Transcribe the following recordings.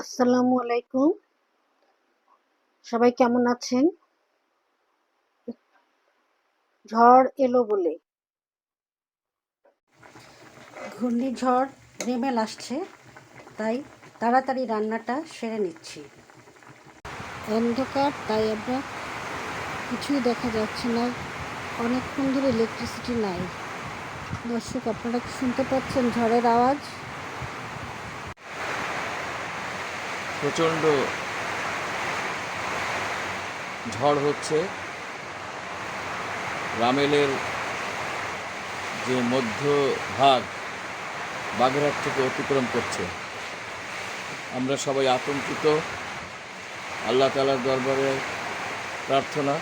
আসসালামু আলাইকুম। সবাই কেমন আছেন? ঝড় এলো বলে। ঘূর্ণিঝড় রেমেল আসছে তাই তাড়াতাড়ি রান্নাটা সেরে নিচ্ছি। অন্ধকার তাই আমরা কিছুই দেখা যাচ্ছে না। অনেকক্ষণ ধরে ইলেকট্রিসিটি নাই। দর্শক আপনারা কি শুনতে পাচ্ছেন ঝড়ের আওয়াজ? প্রচণ্ড ঝড় হচ্ছে। রামেলের যে মধ্যভাগ বাগেরহাট থেকে অতিক্রম করছে, আমরা সবাই আতঙ্কিত। আল্লাহ তালার দরবারে প্রার্থনা,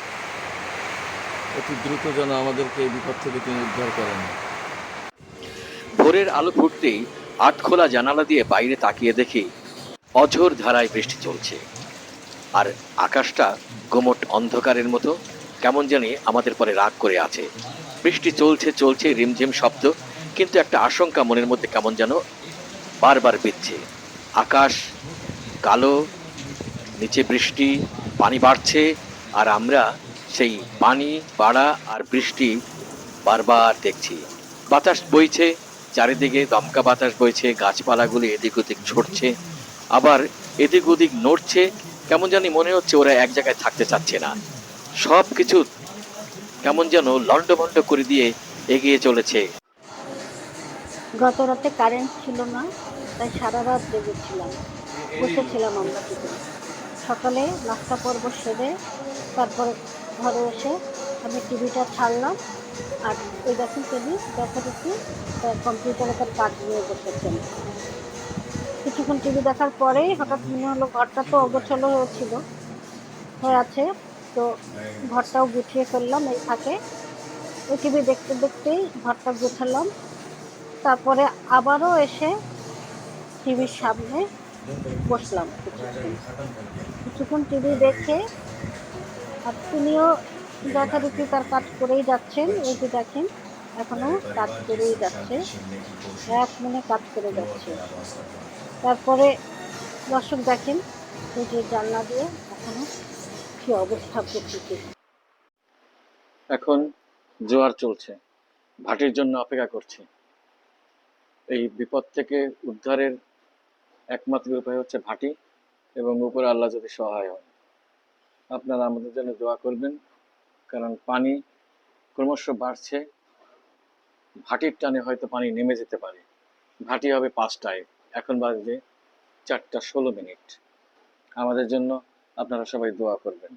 অতি দ্রুত যেন আমাদেরকে এই বিপদ থেকে তিনি উদ্ধার করেন। ভোরের আলো ফুটতেই আটখোলা জানালা দিয়ে বাইরে তাকিয়ে দেখি অঝোর ধারায় বৃষ্টি চলছে। আর আকাশটা গোমট অন্ধকারের মতো, কেমন জানি আমাদের পরে রাগ করে আছে। বৃষ্টি চলছে চলছে, রিমঝিম শব্দ, কিন্তু একটা আশঙ্কা মনের মধ্যে কেমন যেন বারবার বিচ্ছে আকাশ কালো, নিচে বৃষ্টি, পানি বাড়ছে, আর আমরা সেই পানি বাড়া আর বৃষ্টি বারবার দেখছি। বাতাস বইছে, চারিদিকে দমকা বাতাস বইছে, গাছপালাগুলি এদিক ওদিক ছড়ছে আবার এদিক ওদিক নড়ছে, কেমন জানি মনে হচ্ছে ওরা এক জায়গায় থাকতে চাচ্ছে না। সব কিছু কেমন যেন লন্ডভন্ড করে দিয়ে এগিয়ে চলেছে। গত রাতে কারেন্ট ছিল না, তাই সারা রাত জেগেছিলাম বসেছিলাম আমরা দুজন। সকালে নাস্তা পর্ব সেরে তারপরে ঘরে এসে আমি টিভিটা ছাড়লাম, আর ওই দেখুন দেখা দেখি কম্পিউটারে তার কাজ নিয়ে বসেছেন। কিছুক্ষণ টিভি দেখার পরেই হঠাৎ মনে হলো ঘরটা তো অগোছালো হয়েছিল, হয়ে আছে। তো ঘরটাও গুছিয়ে ফেললাম এই ফাঁকে। ওই টিভি দেখতে দেখতেই ঘরটা গুছালাম। তারপরে আবারও এসে টিভির সামনে বসলাম কিছুক্ষণ। টিভি দেখে আর তিনিও দেখি তার কাজ করেই যাচ্ছেন, এই যে দেখেন, এখনও কাজ করেই যাচ্ছে, এক মনে কাজ করে যাচ্ছে। তারপরে দর্শক দেখেন যে জানলা দিয়ে এখনও কি অবস্থা প্রকৃতির। এখন জোয়ার চলছে, ভাটির জন্য অপেক্ষা করছি। এই বিপদ থেকে উদ্ধারের একমাত্র উপায় হচ্ছে ভাটি এবং উপরে আল্লাহ যদি সহায় হয় আপনারা আমাদের জন্য দোয়া করবেন, কারণ পানি ক্রমশ বাড়ছে। ভাটির টানে হয়তো পানি নেমে যেতে পারে। ভাটি হবে পাঁচটায়। এখন বাজবে চারটা ষোলো মিনিট। আমাদের জন্য আপনারা সবাই দোয়া করবেন।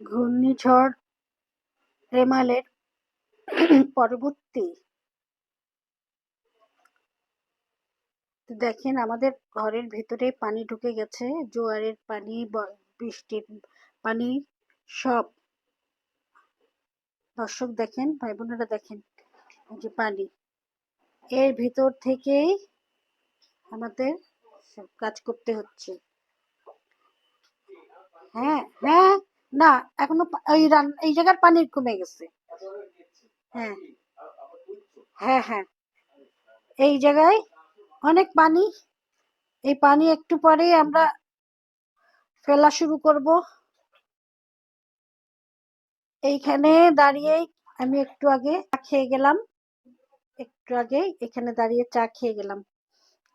ঘূর্ণিঝড়, রেমালের পরবর্তী। দেখেন, আমাদের ঘরের ভেতরে পানি ঢুকে গেছে, জোয়ারের পানি বৃষ্টির পানি, সব। দর্শক দেখেন, ভাই বোনেরা দেখেন যে পানি। এর ভিতর থেকেই আমাদের সব কাজ করতে হচ্ছে। হ্যাঁ হ্যাঁ না, এখনও এই রান এই জায়গার পানি কমে গেছে। হ্যাঁ হ্যাঁ হ্যাঁ। এই জায়গায় অনেক পানি। এই পানি একটু পরেই আমরা ফেলা শুরু করব। এইখানে দাঁড়িয়েই আমি একটু আগে খেয়ে গেলাম। একটু আগে এখানে দাঁড়িয়ে চা খেয়ে গেলাম।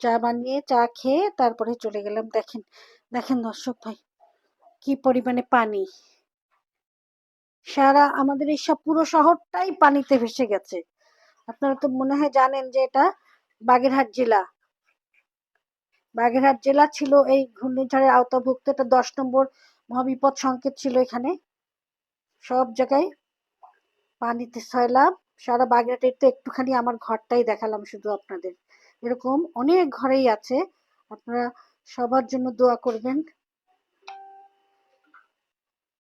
চা বানিয়ে চা খেয়ে তারপরে চলে গেলাম। দেখেন দেখেন দর্শক ভাই, কি পরিমাণে পানি। সারা আমাদের এই সব পুরো শহরটাই পানিতে ভেসে গেছে। আপনারা তো মনে হয় জানেন যে এটা বাগেরহাট জেলা। বাগেরহাট জেলা ছিল এই ঘূর্ণিঝড়ের আওতাভুক্ত। এটা দশ নম্বর মহাবিপদ সংকেত ছিল এখানে। সব জায়গায় পানিতে সয়লাম সারা বাগেরহাটের তো একটুখানি আমার ঘরটাই দেখালাম শুধু আপনাদের। এরকম অনেক ঘরেই আছে। আপনারা সবার জন্য দোয়া করবেন।